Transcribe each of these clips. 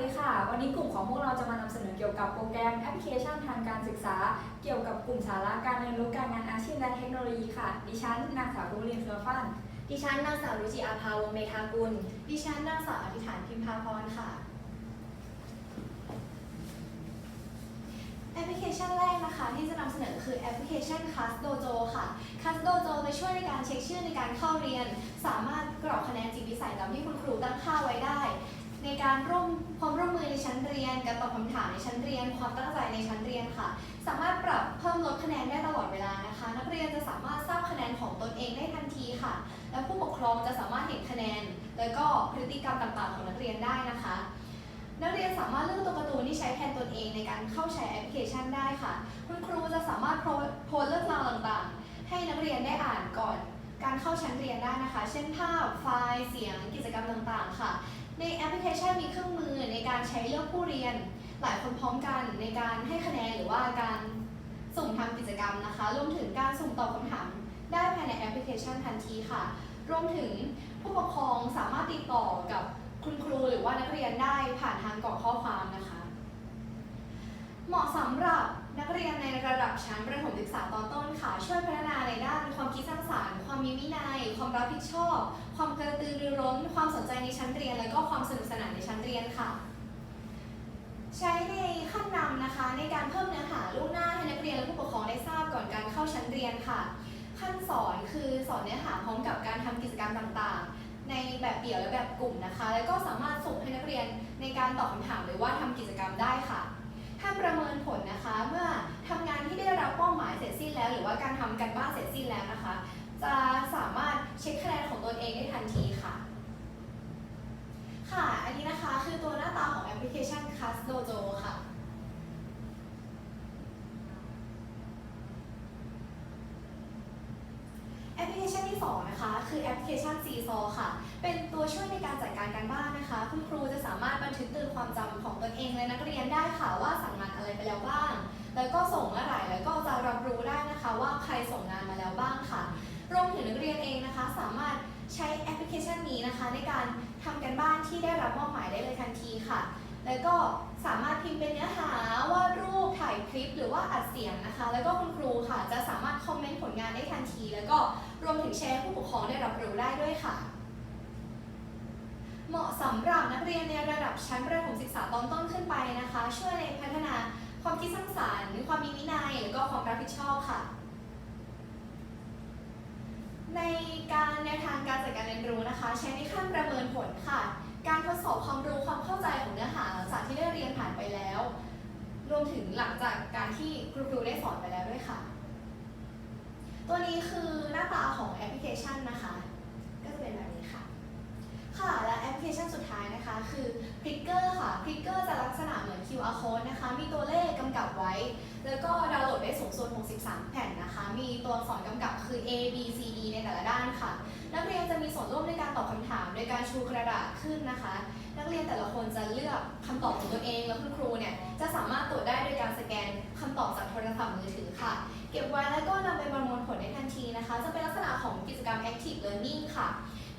ดีค่ะ วันนี้กลุ่มของพวกเราจะมานำเสนอเกี่ยวกับโปรแกรมแอปพลิเคชันทางการศึกษา เกี่ยวกับกลุ่มสาระการเรียนรู้การงานอาชีพและเทคโนโลยีค่ะ ดิฉันนางสาวรุลินเฟือฟันดิฉันนางสาวรุจิอาภาวงศ์เมธากุล ดิฉันนางสาวอธิษฐานพิมพาพรค่ะ แอปพลิเคชันแรกนะคะที่จะนำเสนอคือแอปพลิเคชัน Class Dojo ค่ะ Class Dojo จะช่วยในการเช็คชื่อในการเข้าเรียน สามารถกรอกคะแนนจิตวิสัยตามที่คุณครูตั้งค่าไว้ได้ ในการร่วมความร่วมมือในชั้นเรียน การตอบคำถามในชั้นเรียน ความตั้งใจในชั้นเรียนค่ะ สามารถปรับเพิ่มลดคะแนนได้ตลอดเวลานะคะ นักเรียนจะสามารถทราบคะแนนของตนเองได้ทันทีค่ะ และผู้ปกครองจะสามารถเห็นคะแนน แล้วก็พฤติกรรมต่างๆ ของนักเรียนได้นะคะ นักเรียนสามารถเลือกตัวการ์ตูนที่ใช้แทนตนเองในการเข้าใช้แอปพลิเคชันได้ค่ะ คุณครูจะสามารถโพสเรื่องราวต่างๆ ให้นักเรียนได้อ่านก่อนการเข้าชั้นเรียนได้นะคะ เช่นภาพ ไฟล์ เสียง กิจกรรมต่างๆ ค่ะ ในแอปพลิเคชันมีเครื่องมือในการใช้เลือกผู้เรียน หลายคนพร้อมกันในการให้คะแนนหรือว่าการสุ่มทำกิจกรรมนะคะ รวมถึงการสุ่มตอบคำถามได้ภายในแอปพลิเคชันทันทีค่ะ รวมถึงผู้ปกครองสามารถติดต่อกับคุณครูหรือว่านักเรียนได้ผ่านทางกล่องข้อความนะคะ เหมาะสำหรับ นักเรียนในระดับชั้นประถมศึกษาตอนต้นค่ะ ช่วยพัฒนาในด้านความคิดสร้างสรรค์ความมีวินัย ความรับผิดชอบ ความกระตือรือร้น ความสนใจในชั้นเรียน และก็ความสนุกสนานในชั้นเรียนค่ะ ใช้ในขั้นนำนะคะ ในการเพิ่มเนื้อหาล่วงหน้าให้นักเรียนและผู้ปกครองได้ทราบก่อนการเข้าชั้นเรียนค่ะ ขั้นสอนคือสอนเนื้อหาพร้อมกับการทำกิจกรรมต่างๆ ในแบบเดี่ยวและแบบกลุ่มนะคะ แล้วก็สามารถส่งให้นักเรียนในการตอบคำถามหรือว่าทำกิจกรรมได้ค่ะ ถ้าประเมินผลนะคะ เมื่อทำงานที่ได้รับเป้าหมายเสร็จสิ้นแล้ว หรือว่าการทำการบ้านเสร็จสิ้นแล้วนะคะ จะสามารถเช็คคะแนนของตนเองได้ทันทีค่ะ ค่ะ อันนี้นะคะคือตัวหน้าตาของแอปพลิเคชัน Class Dojo ค่ะ แอป พลิเคชันที่ 2 นะคะ คือแอปพลิเคชัน Seesaw ค่ะ เป็นตัวช่วยในการจัดการการบ้านนะคะ คุณครูจะสามารถบันทึกเตือนความจำของตนเองและนักเรียนได้ค่ะว่าสั่งงานอะไรไปแล้วบ้าง แล้วก็ส่งเมื่อไหร่แล้วก็จะรับรู้ได้นะคะว่าใครส่งงานมาแล้วบ้างค่ะ รวมถึงนักเรียนเองนะคะ สามารถใช้แอปพลิเคชันนี้นะคะ ในการทำกันบ้านที่ได้รับมอบหมายได้เลยทันทีค่ะ แล้วก็สามารถพิมพ์เป็นเนื้อหาวาดรูปถ่าย คลิปหรือว่าอัดเสียงนะคะ แล้วก็คุณครูค่ะจะสามารถคอมเมนต์ผลงานได้ทันที แล้วก็รวมถึงแชร์ผู้ปกครองได้รับรู้ได้ด้วยค่ะ เหมาะสำหรับนักเรียนในระดับชั้นประถมศึกษาตอนต้นขึ้นไปนะคะ ช่วยในพัฒนาความคิดสร้างสรรค์ความมีวินัยแล้วก็ความรับผิดชอบค่ะ ในการแนวทางการจัดการเรียนรู้นะคะ ใช้ในขั้นประเมินผลค่ะ การทดสอบความรู้ความ รวมถึงหลังจากการที่ครูๆได้สอนไปแล้วด้วยค่ะ ตัวนี้คือหน้าตาของแอปพลิเคชันนะคะ ก็จะเป็นแบบนี้ค่ะ ค่ะและแอปพลิเคชันสุดท้ายนะคะ คือ p i c k e r ค่ะ p i c k e r จะลักษณะเหมือน QR code นะคะ มีตัวเลขกำกับไว้ แล้วก็ดาวน์โหลดได้สูงสุด 63 แผ่นนะคะ มีตัวอักษรกำกับคือ A B C D ในแต่ละด้านค่ะ นักเรียน ชูกระดาษขึ้นนะคะ นักเรียนแต่ละคนจะเลือกคำตอบของตัวเอง แล้วคุณครูเนี่ยจะสามารถตรวจได้โดยการสแกนคำตอบจากโทรศัพท์มือถือค่ะ เก็บไว้แล้วก็นำไปประมวลผลได้ทันทีนะคะ จะเป็นลักษณะของกิจกรรม Active Learning ค่ะ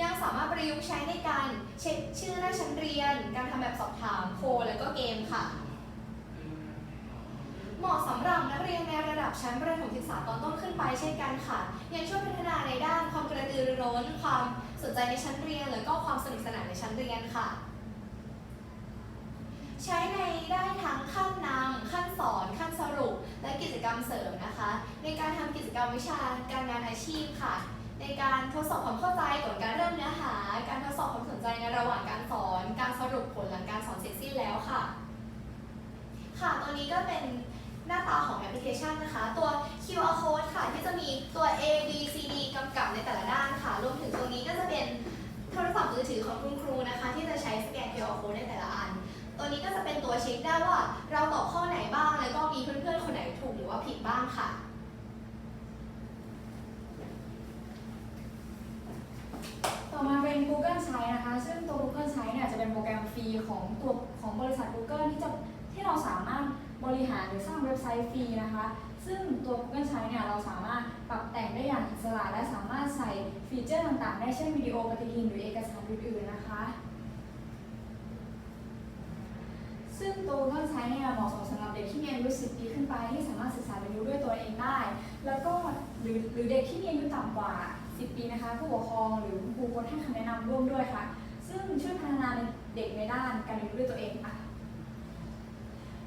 ยังสามารถประยุกต์ใช้ในการเช็คชื่อหน้าชั้นเรียน การทำแบบสอบถามโพลแล้วก็เกมค่ะ เหมาะสำหรับนักเรียนในระดับชั้นประถมศึกษาตอนต้นขึ้นไปเช่นกันค่ะ ยังช่วยพัฒนาในด้านความกระตือรือร้น ความสนใจในชั้นเรียน แล้วก็ความสนุกสนานในชั้นเรียนค่ะ ใช้ในได้ทั้งขั้นนำขั้นสอน ขั้นสรุป และกิจกรรมเสริมนะคะ ในการทำกิจกรรมวิชาการงานอาชีพค่ะ ในการทดสอบความเข้าใจก่อนการเริ่มเนื้อหา การทดสอบความสนใจในระหว่างการสอน การสรุปผลหลังการสอนเสร็จสิ้นแล้วค่ะ ค่ะตัวนี้ก็เป็น หน้าตาของแอปพลิเคชันนะคะ ตัว QR code ค่ะ ที่จะมีตัว A B C D กำกับในแต่ละด้านค่ะ รวมถึงตัวนี้ก็จะเป็นโทรศัพท์มือถือของคุณครูนะคะ ที่จะใช้สแกน QR code ในแต่ละอัน ตัวนี้ก็จะเป็นตัวเช็คได้ว่าเราตอบข้อไหนบ้าง แล้วก็มีเพื่อนๆ คนไหนถูกหรือว่าผิดบ้างค่ะต่อมาเป็น Google Sites นะคะ ซึ่งตัว Google Sites เนี่ยจะเป็นโปรแกรมฟรีของตัวของบริษัท Google ที่จะที่เราสามารถ บริหารหรือสร้างเว็บไซต์ฟรีนะคะ ซึ่งตัว Google Sites เนี่ยเราสามารถปรับแต่งได้อย่างอิสระ และสามารถใส่ฟีเจอร์ต่างๆ ได้เช่นวิดีโอปฏิทินหรือเอกสารอื่นๆนะคะ ซึ่งตัว Google Sites เนี่ยเหมาะสมสำหรับเด็กที่มีอายุ 10 ปีขึ้นไปที่สามารถศึกษาเรียนรู้ด้วยตัวเองได้ แล้วก็หรือหรือเด็กที่มีอายุต่ำกว่า 10 ปีนะคะผู้ปกครองหรือคุณครูควรให้คำแนะนำร่วมด้วยค่ะ ซึ่งช่วยพัฒนาเด็กในด้านการเรียนรู้ด้วยตัวเองค่ะ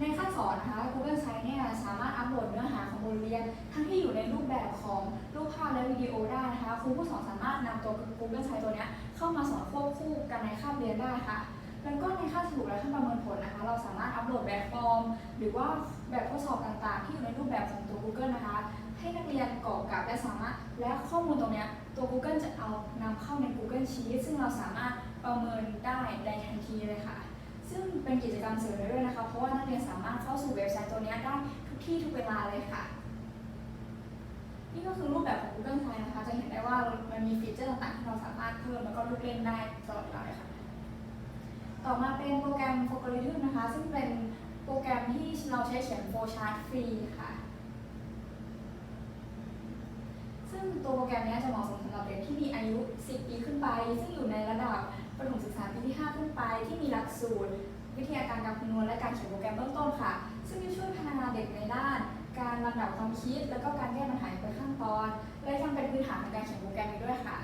ในขั้นสอนนะคะ Google Sites เนี่ยสามารถอัปโหลดเนื้อหาของบทเรียน ทั้งที่อยู่ในรูปแบบของรูปภาพและวิดีโอได้นะคะครูผู้สอนสามารถนำตัว Google Sites ตัวเนี้ยเข้ามาสอนควบคู่กันในคาบเรียนได้ค่ะแล้วก็ในค่าสรุปและขั้นประเมินผลนะคะ เราสามารถอัปโหลดแบบฟอร์ม หรือว่าแบบทดสอบต่างๆ ที่อยู่ในรูปแบบของตัว Google นะคะ ให้นักเรียนกรอกกับและสามารถและข้อมูลตรงเนี้ยตัว Google จะเอานำเข้าใน Google Sheet ซึ่งเราสามารถประเมินได้ในทันทีเลยค่ะ ซึ่งเป็นกิจกรรมเสริมด้วยนะคะ เพราะว่านักเรียนสามารถเข้าสู่เว็บไซต์ตัวนี้ได้ทุกที่ทุกเวลาเลยค่ะ นี่ก็คือรูปแบบของ Google Sites นะคะ จะเห็นได้ว่ามันมีฟีเจอร์ต่างๆที่เราสามารถเพิ่มแล้วก็ลูกเล่นได้ตลอดเวลาเลยค่ะ ต่อมาเป็นโปรแกรม f o g o r i t h m นะคะ ซึ่งเป็นโปรแกรมที่เราใช้เขียนโฟชาร์ตฟรีค่ะซึ่งตัวโปรแกรมนี้จะเหมาะสมสำหรับเด็กที่มีอายุ 10 ปีขึ้นไป ซึ่งอยู่ในระดับ ประถมศึกษาปีที่ 5 ขึ้นไป ที่มีหลักสูตร วิทยาการการคำนวณและการเขียนโปรแกรมเบื้องต้นค่ะ ซึ่งจะช่วยพัฒนาเด็กในด้าน การลำดับความคิด แล้วก็การแก้ปัญหาเป็นขั้นตอน และยังเป็นพื้นฐานของการเขียนโปรแกรมอีกด้วยค่ะ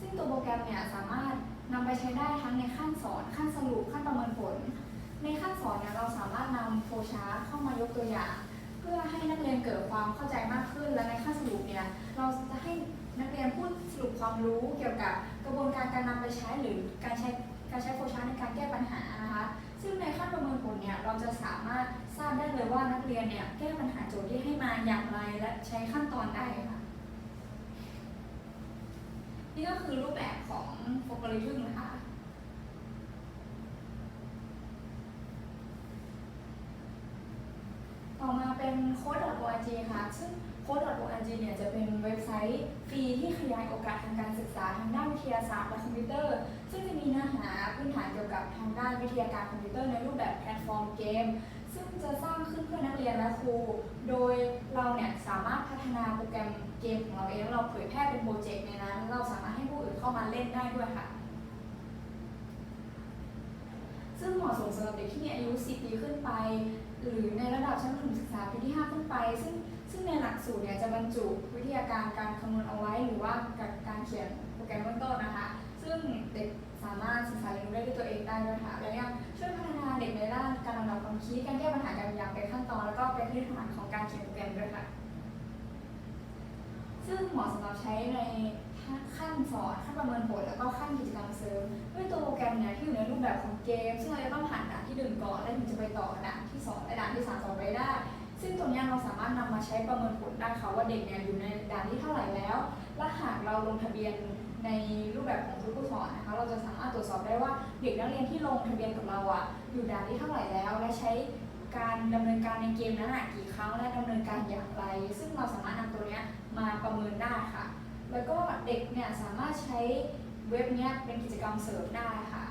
ซึ่งตัวโปรแกรมเนี่ยสามารถนำไปใช้ได้ทั้งในขั้นสอนขั้นสรุปขั้นประเมินผล ในขั้นสอนเนี่ยเราสามารถนำโฟชาร์เข้ามายกตัวอย่าง เพื่อให้นักเรียนเกิดความเข้าใจมากขึ้น และในขั้นสรุปเนี่ยเราจะให้ นักเรียนพูดสรุปความรู้เกี่ยวกับกระบวนการการนำไปใช้หรือการใช้การใช้โฟร์ชาร์ในการแก้ปัญหานะคะ ซึ่งในขั้นประเมินผลเนี่ยเราจะสามารถทราบได้เลยว่านักเรียนเนี่ยแก้ปัญหาโจทย์ที่ให้มาอย่างไรและใช้ขั้นตอนใดค่ะนี่ก็คือรูปแบบของโฟกัลิทึมนะคะต่อมาเป็น code.org ค่ะซึ่ง code.org เนี่ยจะเป็นเว็บไซต์ฟรีที่ขยายโอกาสทางการศึกษาทางด้านวิทยาศาสตร์และคอมพิวเตอร์ ซึ่งจะมีเนื้อหาพื้นฐานเกี่ยวกับทางด้านวิทยาการคอมพิวเตอร์ในรูปแบบแพลตฟอร์มเกม ซึ่งจะสร้างขึ้นเพื่อนักเรียนและครู โดยเราเนี่ยสามารถพัฒนาโปรแกรมเกมของเราเองเราเผยแพร่เป็นโปรเจกต์ในนั้น เราสามารถให้ผู้อื่นเข้ามาเล่นได้ด้วยค่ะ ซึ่งเหมาะสมสำหรับเด็กที่มีอายุ 10 ปีขึ้นไป หรือในระดับชั้นประถมศึกษาปีที่ 5 ขึ้นไป ซึ่ง ซึ่งในหลักสูตรเนี่ยจะบรรจุวิทยาการการคำนวณเอาไว้ หรือว่าการการเขียนโปรแกรมเบื้องต้นนะคะ ซึ่งเด็กสามารถศึกษาเรียนรู้ได้ด้วยตัวเองได้ด้วยค่ะ และยังช่วยพัฒนาเด็กในด้านการลำดับความคิด การแก้ปัญหาการอย่างเป็นขั้นตอน แล้วก็เป็นพื้นฐานของการเขียนโปรแกรมด้วยค่ะ ซึ่งเหมาะสำหรับใช้ในขั้นสอนขั้นประเมินผลแล้วก็ขั้นกิจกรรมเสริมด้วยตัวโปรแกรมเนี่ยที่อยู่ในรูปแบบของเกม ซึ่งเราจะต้องผ่านด่านที่หนึ่งก่อน แล้วถึงจะไปต่อด่านที่สองและด่านที่สามต่อไปได้ ซึ่งตรงนี้เราสามารถนำมาใช้ประเมินผลได้ค่ะว่าเด็กเนี่ยอยู่ในด่านที่เท่าไหร่แล้ว และหากเราลงทะเบียนในรูปแบบของครูผู้สอนนะคะ เราจะสามารถตรวจสอบได้ว่าเด็กนักเรียนที่ลงทะเบียนกับเราอะอยู่ด่านที่เท่าไหร่แล้ว และใช้การดำเนินการในเกมนั้นอะกี่ครั้งและดำเนินการอย่างไร ซึ่งเราสามารถนำตัวนี้มาประเมินได้ค่ะ แล้วก็เด็กเนี่ยสามารถใช้เว็บนี้เป็นกิจกรรมเสริมได้ค่ะ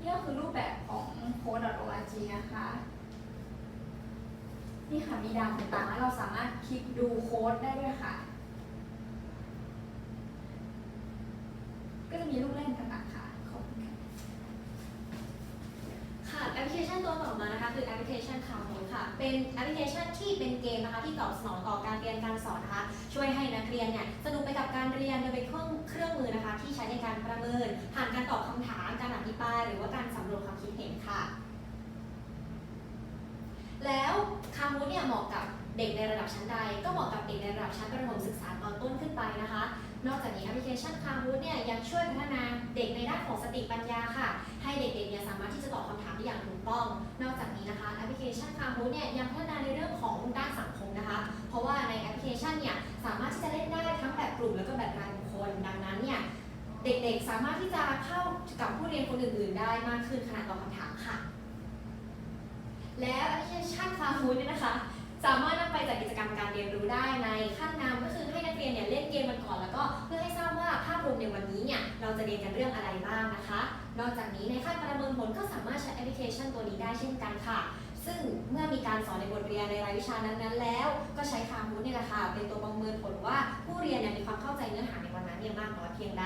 นี่ก็คือรูปแบบของ code.org นะคะ นี่ค่ะมีดาวต่างๆ แล้วเราสามารถคลิกดูโค้ดได้ด้วยค่ะ ก็จะมีลูกเล่นต่างๆค่ะขอบคุณค่ะค่ะแอปพลิเคชันตัวต่อมานะคะคือแอปพลิเคชันคาโมค่ะ เป็นแอปพลิเคชันที่เป็นเกมนะคะที่ตอบสนองต่อการเรียนการสอนนะคะ ช่วยให้นักเรียนเนี่ยสนุกไปกับการเรียนโดยเป็นเครื่องเครื่องมือนะคะ ที่ใช้ในการประเมิน ผ่านการตอบคำถาม การอภิปราย หรือว่าการสำรวจความคิดเห็นค่ะ แล้วคามูเนี่ยเหมาะกับเด็กในระดับชั้นใด ก็เหมาะกับเด็กในระดับชั้นประถมศึกษาตอนต้นขึ้นไปนะคะ นอกจากนี้แอปพลิเคชันคามูเนี่ยยังช่วยพัฒนาเด็กในด้านของสติปัญญาค่ะ ให้เด็กๆเนี่ยสามารถที่จะตอบคำถามได้อย่างถูกต้อง นอกจากนี้นะคะแอปพลิเคชันคามูเนี่ยยังพัฒนาในเรื่องของด้านสังคมนะคะ เพราะว่าในแอปพลิเคชันเนี่ยสามารถที่จะเล่นได้ทั้งแบบกลุ่มแล้วก็แบบรายบุคคล ดังนั้นเนี่ยเด็กๆสามารถที่จะเข้ากับผู้เรียนคนอื่นๆ ได้มากขึ้นขณะตอบคำถามค่ะ แล้วแอปพลิเคชันฟาร์มูเนี่ยนะคะ สามารถนำไปจัดกิจกรรมการเรียนรู้ได้ในขั้นนำก็คือให้นักเรียนเนี่ยเล่นเกมมันก่อนแล้วก็เพื่อให้ทราบว่าภาพรวมในวันนี้เนี่ยเราจะเรียนกันเรื่องอะไรบ้างนะคะ นอกจากนี้ในขั้นประเมินผลก็สามารถใช้แอปพลิเคชันตัวนี้ได้เช่นกันค่ะ ซึ่งเมื่อมีการสอนในบทเรียนในรายวิชานั้นๆ แล้ว ก็ใช้คามูดนี่แหละค่ะเป็นตัวประเมินผลว่าผู้เรียนเนี่ยมีความเข้าใจเนื้อหาในวันนั้นรียมากน้อยเพียงใด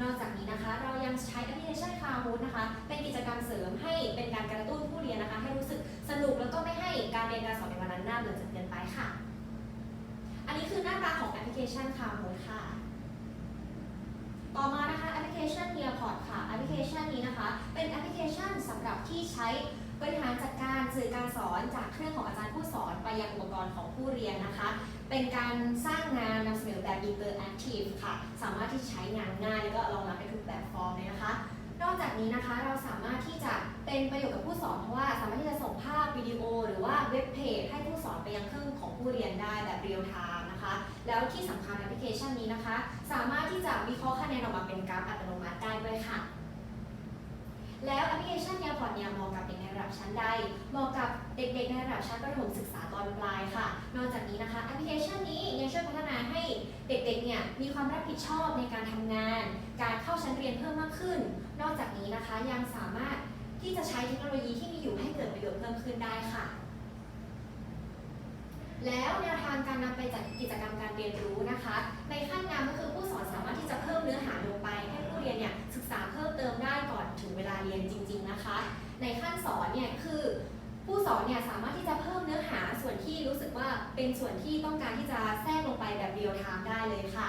นอกจากนี้นะคะ เรายังใช้แอปพลิเคชันคาฮูดนะคะ เป็นกิจกรรมเสริมให้เป็นการกระตุ้นผู้เรียนนะคะ ให้รู้สึกสนุกแล้วก็ไม่ให้การเรียนการสอนในวันนั้นน่าเบื่อจนเกินไปค่ะ อันนี้คือหน้าตาของแอปพลิเคชันคาฮูดค่ะต่อมานะคะแอปพลิเคชัน Nearpod ค่ะแอปพลิเคชันนี้นะคะ เป็นแอปพลิเคชันสำหรับที่ใช้ บริหารจัดการสื่อการสอนจากเครื่องของอาจารย์ผู้สอนไปยังอุปกรณ์ของผู้เรียนนะคะ เป็นการสร้างงานนำเสนอแบบ interactive ค่ะ สามารถที่ใช้งานง่ายแล้วก็รองรับได้ทุกแบบฟอร์มเลยนะคะ นอกจากนี้นะคะเราสามารถที่จะเป็นประโยชน์กับผู้สอนเพราะว่าสามารถที่จะส่งภาพวิดีโอ หรือว่าเว็บเพจให้ผู้สอนไปยังเครื่องของผู้เรียนได้แบบเรียลไทม์นะคะ แล้วที่สำคัญแอปพลิเคชันนี้นะคะ สามารถที่จะวิเคราะห์คะแนนออกมาเป็นกราฟอัตโนมัติได้ด้วยค่ะ แล้วแอปพลิเคชันเนี่ย พอร์ตเนี่ยเหมาะกับเด็กในระดับชั้นใดเหมาะกับเด็กๆในระดับชั้นประถมศึกษาตอนปลายค่ะ นอกจากนี้นะคะแอปพลิเคชันนี้ยังช่วยพัฒนาให้เด็กๆเนี่ยมีความรับผิดชอบในการทำงาน การเข้าชั้นเรียนเพิ่มมากขึ้น นอกจากนี้นะคะยังสามารถที่จะใช้เทคโนโลยีที่มีอยู่ให้เกิดประโยชน์เพิ่มขึ้นได้ค่ะ แล้วแนวทางการนำไปจัดกิจกรรมการเรียนรู้นะคะ ในขั้นสอนเนี่ยคือผู้สอนเนี่ยสามารถที่จะเพิ่มเนื้อหาส่วนที่รู้สึกว่าเป็นส่วนที่ต้องการที่จะแทรกลงไปแบบเรียลไทม์ได้เลยค่ะ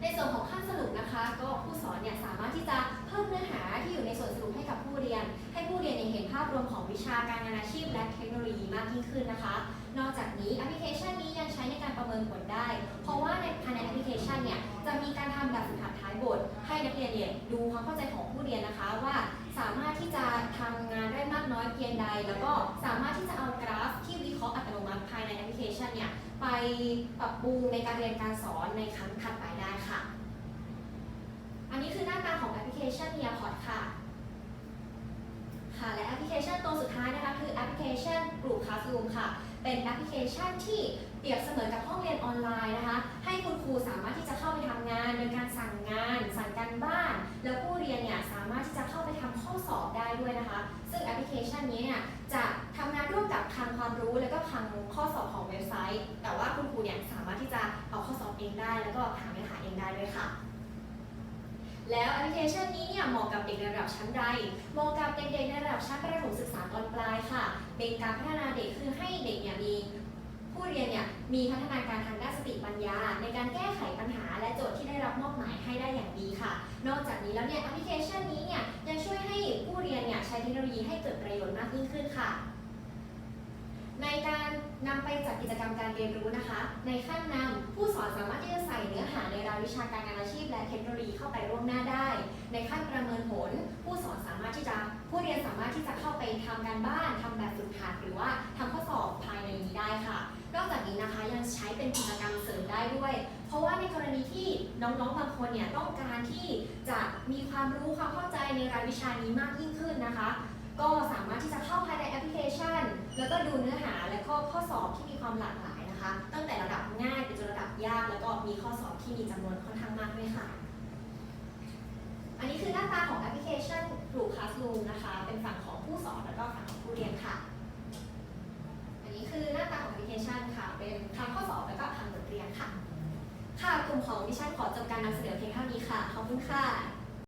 ในส่วนของขั้นสรุปนะคะ ก็ผู้สอนเนี่ยสามารถที่จะเพิ่มเนื้อหาที่อยู่ในส่วนสรุปให้กับผู้เรียน ให้ผู้เรียนเนี่ยเห็นภาพรวมของวิชาการงานอาชีพและากยิ่งขึ้นนะคะ นอกจากนี้แอปพลิเคชันนี้ยังใช้ในการประเมินผลได้ เพราะว่าในภายในแอปพลิเคชันเนี่ยจะมีการทำแบบฝึกหัดท้ายบท ให้นักเรียนเนี่ยดูความเข้าใจของผู้เรียนนะคะว่าสามารถที่จะทำงานได้มากน้อยเพียงใด แล้วก็สามารถที่จะเอากราฟที่วิเคราะห์อัตโนมัติภายในแอปพลิเคชันเนี่ยไปปรับปรุงในการเรียนการสอนในครั้งถัดไปได้ค่ะ อันนี้คือหน้าตาของแอปพลิเคชัน Nearpod ค่ะ และแอปพลิเคชันตัวสุดท้ายนะคะคือแอปพลิเค ชัน Group Classroom ค่ะ เป็นแอปพลิเคชันที่เปรียบเสมือนกับห้องเรียนออนไลน์นะคะ ให้คุณครูสามารถที่จะเข้าไปทำงานโดยการสั่งงาน สั่งการบ้าน แล้วผู้เรียนเนี่ยสามารถที่จะเข้าไปทำข้อสอบได้ด้วยนะคะ ซึ่งแอปพลิเคชันนี้เนี่ยจะทำงานร่วมกับคลังความรู้ แล้วก็คลังข้อสอบของเว็บไซต์ แต่ว่าคุณครูเนี่ยสามารถที่จะเอาข้อสอบเองได้ แล้วก็หาเนื้อหาเองได้ด้วยค่ะ แล้วแอปพลิเคชันนี้เนี่ยเหมาะกับเด็กในระดับชั้นใดเหมาะกับเด็กๆในระดับชั้นประถมศึกษาตอนปลายค่ะ เป็นการพัฒนาเด็กคือให้เด็กเนี่ยมีผู้เรียนเนี่ยมีพัฒนาการทางด้านสติปัญญา ในการแก้ไขปัญหาและโจทย์ที่ได้รับมอบหมายให้ได้อย่างดีค่ะ นอกจากนี้แล้วเนี่ยแอปพลิเคชันนี้เนี่ยยังช่วยให้ผู้เรียนเนี่ยใช้เทคโนโลยีให้เกิดประโยชน์มากยิ่งขึ้นค่ะ ในการนำไปจัดกิจกรรมการเรียนรู้นะคะ ในขั้นนำผู้สอนสามารถที่จะใส่เนื้อหาในรายวิชาการงานอาชีพ และเทคโนโลยีเข้าไปร่วมหน้าได้ ในขั้นประเมินผล ผู้สอนสามารถที่จะผู้เรียนสามารถที่จะเข้าไปทำการบ้านทำแบบฝึกหัดหรือว่าทำข้อสอบภายในนี้ได้ค่ะ นอกจากนี้นะคะยังใช้เป็นกิจกรรมเสริมได้ด้วย เพราะว่าในกรณีที่น้องๆบางคนเนี่ยต้องการที่จะมีความรู้ความเข้าใจในรายวิชานี้มากยิ่งขึ้นนะคะ ก็สามารถที่จะ แล้วก็ดูเนื้อหาและก็ข้อสอบที่มีความหลากหลายนะคะ ตั้งแต่ระดับง่ายไปจนระดับยาก แล้วก็มีข้อสอบที่มีจำนวนค่อนข้างมากด้วยค่ะ อันนี้คือหน้าตาของแอปพลิเคชัน Group Classroom นะคะ เป็นฝั่งของผู้สอนแล้วก็ฝั่งของผู้เรียนค่ะ อันนี้คือหน้าตาของแอปพลิเคชันค่ะ เป็นทางข้อสอบแล้วก็ทางบทเรียนค่ะ ค่ะกลุ่มของดิฉันขอจบการนำเสนอเพียงเท่านี้ค่ะ ขอบคุณค่ะ